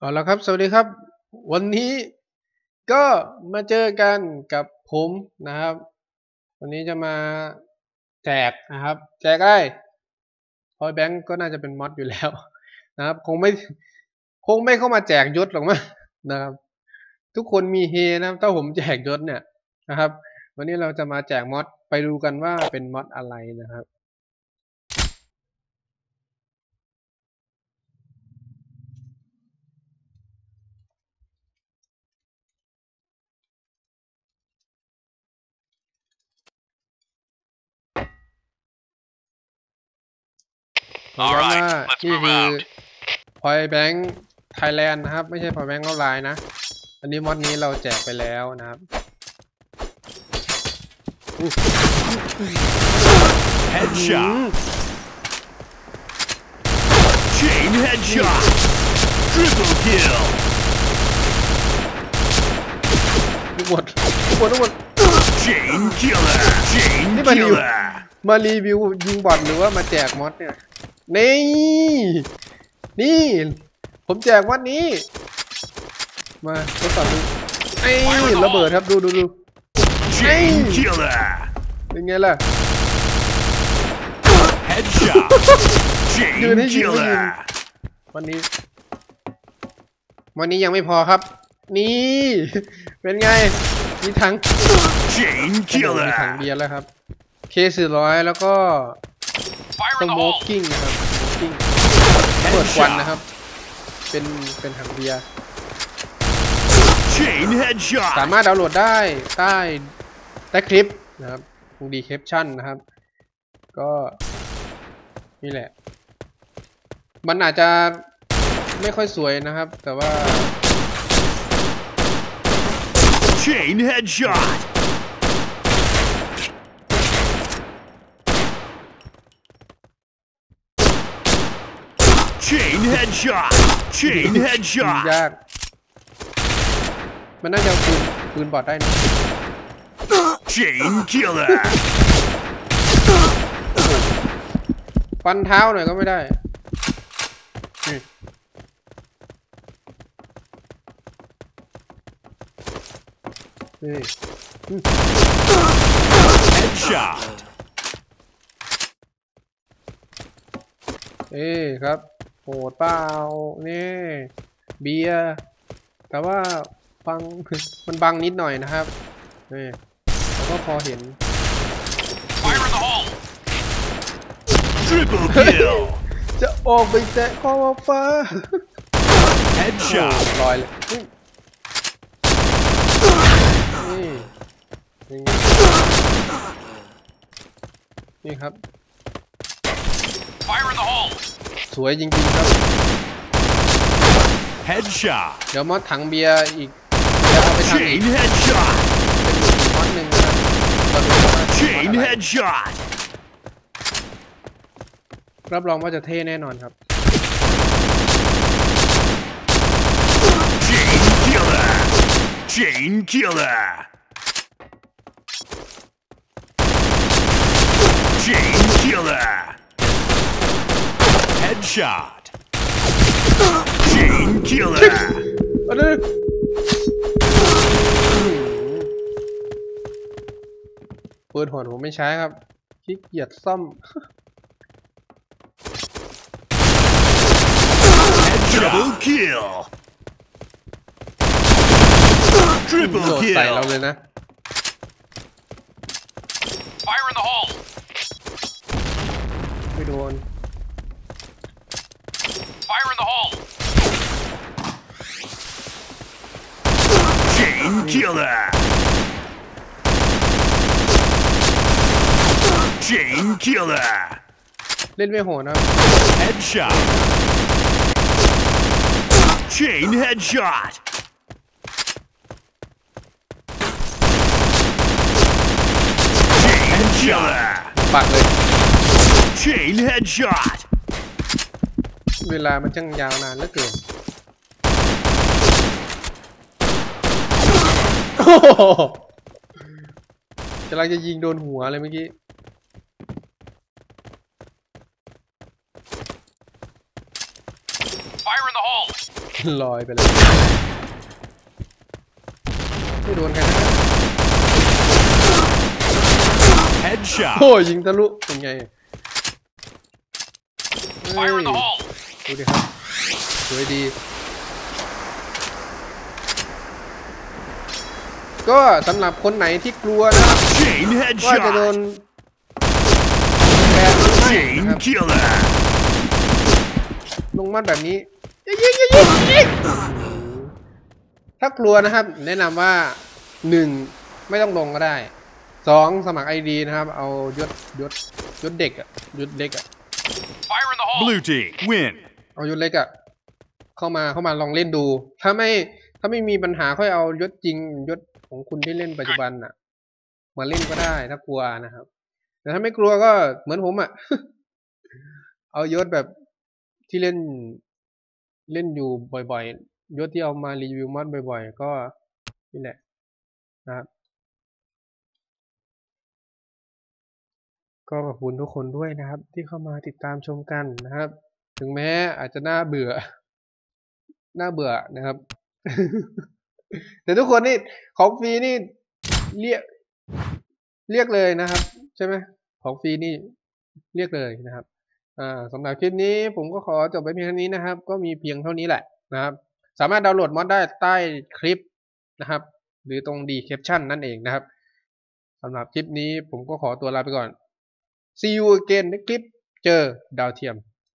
เอาละครับ สวัสดีครับ วันนี้ก็มาเจอกันกับผมนะครับ วันนี้จะมาแจกนะครับ แจกอะไรพอยแบงก์ก็น่าจะเป็นมอดอยู่แล้วนะครับ คงไม่คงไม่เข้ามาแจกยศหรอกมั้งนะครับ ทุกคนมีเฮนะครับถ้าผมแจกยศเนี่ยนะครับ วันนี้เราจะมาแจกมอดไปดูกันว่าเป็นมอดอะไรนะครับ ย้ำว่า right, let's นี่ move คือ out. Point Bank Thailand นะครับ ไม่ใช่ Point Bank ออนไลน์นะ อันนี้มอดนี้เราแจกไปแล้วนะครับอู้ Headshot. Chain headshot. Triple kill. ทุกหมดทุกหมดทุกหมด Chain killer. Chain Ini baliw. killer. มารีวิวยิงบอทหรือว่ามาแจกมอดเนี่ย นี่ นี่ ผมแจกมอดนี้ มาทดสอบดูไอ้ระเบิดครับดูดูดู Chain Hey. killer. เป็นไงล่ะ Headshot. Chain Dude, they should killer. วันนี้ วันนี้ยังไม่พอครับ นี่ เป็นไง มีถัง Chain โอ้โหมีถังเบียร์แล้วครับ เคสี่ร้อยแล้วก็ ส in the โมก hole. กิ้งนะครับสโมกกิ้งเปิดควันนะครับ เป็น เป็นถังเบียร์ Chain สา headshot. มารถดาวน์โหลดได้ใต้ใต้คลิปนะครับตรงดีแคปชั่นนะครับ ก็นี่แหละ มันอาจจะไม่ค่อยสวยนะครับ แต่ว่า Chain headshot. Chain headshot. Chain ยิง headshot. ยากมันน่าจะเอาปืนปืนบอดได้นะ Chain killer. ฟันเท้าหน่อยก็ไม่ได้นี่นี่ Headshot. เอ้ครับโหดเปล่านี่เบียร์แต่ว่าฟังมันบังนิดหน่อยนะครับนี่แต่ก็พอเห็น Fire in the hole. Triple kill. จะออกไปแตะขอบฟ้า Headshot. ลอยเลยนี่นี่นี่นี่ครับ Fire in the hole. สวยจริงๆครับ Headshot. เดี๋ยวมอดถังเบียร์อีกจะเอาไปทำอีก Chain headshot. เป็นมอดหนึ่งนะครับเราดูว่ามอด Chain อะไร headshot. รับรองว่าจะเท่แน่นอนครับ Chain killer. Chain killer. Chain killer. Headshot. Chain killer. เอาเลยปืนโหดผมไม่ใช้ครับขี้เกียจซ่อม Double kill. โด Triple ดใส่เรา kill. เลยนะ Fire in the hole. ไม่โดน Fire in the hole. Chain killer. Chain killer. เล่นไม่โหดนะ Headshot. Chain headshot. Chain killer. ปักเลย Chain headshot. เวลามันช่างยาวนานเหลือเกินโอ้โหกำลังจะยิงโดนหัวเลยเมื่อกี้ Fire in the hole. ลอยไปเลยไม่โดนกันนะ Headshot. โอ้ยยิงทะลุเป็นไงเฮ้ยดูดิครับสวยดี ก็สำหรับคนไหนที่กลัวนะครับ Chain ว่าจะโดน headshot. แบนหรือไม่ Chain นะครับ killer. ลงมัดแบบนี้อย่ายิงอย่ายิงอย่ายิงถ้ากลัวนะครับ แนะนำว่าหนึ่งไม่ต้องลงก็ได้สองสมัครไอดีนะครับ เอายศยศยศเด็กอะยศเล็กอะ Blue team win. เอายศเล็กอะเข้ามาเข้ามาลองเล่นดู ถ้าไม่ถ้าไม่มีปัญหาค่อยเอายศจริงยศ ของคุณที่เล่นปัจจุบันอะมาเล่นก็ได้ถ้ากลัวนะครับ แต่ถ้าไม่กลัวก็เหมือนผมอะเอายศแบบที่เล่นเล่นอยู่บ่อยๆ ยศที่เอามารีวิวมอดบ่อย ๆ ก็นี่แหละนะครับ ก็ขอบคุณทุกคนด้วยนะครับ ที่เข้ามาติดตามชมกันนะครับ ถึงแม้อาจจะน่าเบื่อ น่าเบื่อนะครับ แต่ทุกคนนี่ของฟรีนี่เรียกเรียกเลยนะครับ ใช่ไหมของฟรีนี่เรียกเลยนะครับอ่าสำหรับคลิปนี้ผมก็ขอจบไปเพียงเท่านี้นะครับ ก็มีเพียงเท่านี้แหละนะครับ สามารถดาวน์โหลดมอดได้ใต้คลิปนะครับ หรือตรง description นั่นเองนะครับสำหรับคลิปนี้ผมก็ขอตัวลาไปก่อน see you again ในคลิปเจอดาวเทียม